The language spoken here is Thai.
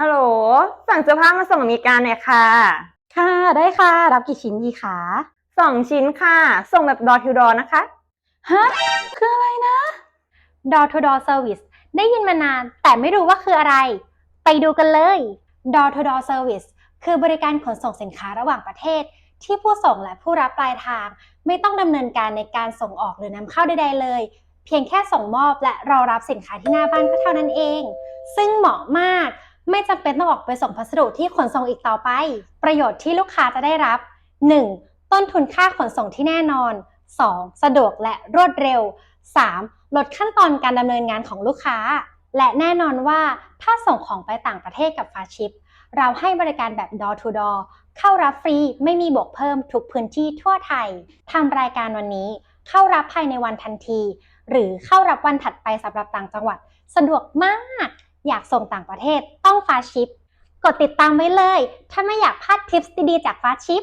ฮัลโหล สั่งเสื้อผ้ามาส่งอเมริกาหน่อยค่ะ ค่ะ ได้ค่ะ รับกี่ชิ้นดีคะสองชิ้นค่ะ ส่งแบบดอทูดอนะคะ ฮะ คืออะไรนะ Door to Door Service ได้ยินมานาน แต่ไม่รู้ว่าคืออะไร ไปดูกันเลย Door to Door Service คือบริการขนส่งสินค้าระหว่างประเทศ ที่ผู้ส่งและผู้รับปลายทาง ไม่ต้องดำเนินการในการส่งออกหรือนำเข้าใดๆเลย เพียงแค่ส่งมอบและรอรับสินค้าที่หน้าบ้านก็เท่านั้นเอง ซึ่งเหมาะมาก ไม่จำเป็นต้องออกไปส่งพัสดุที่ขนส่งอีกต่อไป ประโยชน์ที่ลูกค้าจะได้รับ 1. ต้นทุนค่าขนส่งที่แน่นอน 2. สะดวกและรวดเร็ว 3. ลดขั้นตอนการดำเนินงานของลูกค้า และแน่นอนว่าถ้าส่งของไปต่างประเทศกับฟาชิป เราให้บริการแบบ door to door เข้ารับฟรีไม่มีบวกเพิ่มทุกพื้นที่ทั่วไทยทำรายการวันนี้ เข้ารับภายในวันทันที หรือเข้ารับวันถัดไปสำหรับต่างจังหวัด สะดวกมาก อยากส่งต่างประเทศต้องฟาชิป กดติดตามไว้เลย ถ้าไม่อยากพลาดทิปดีๆจากฟาชิป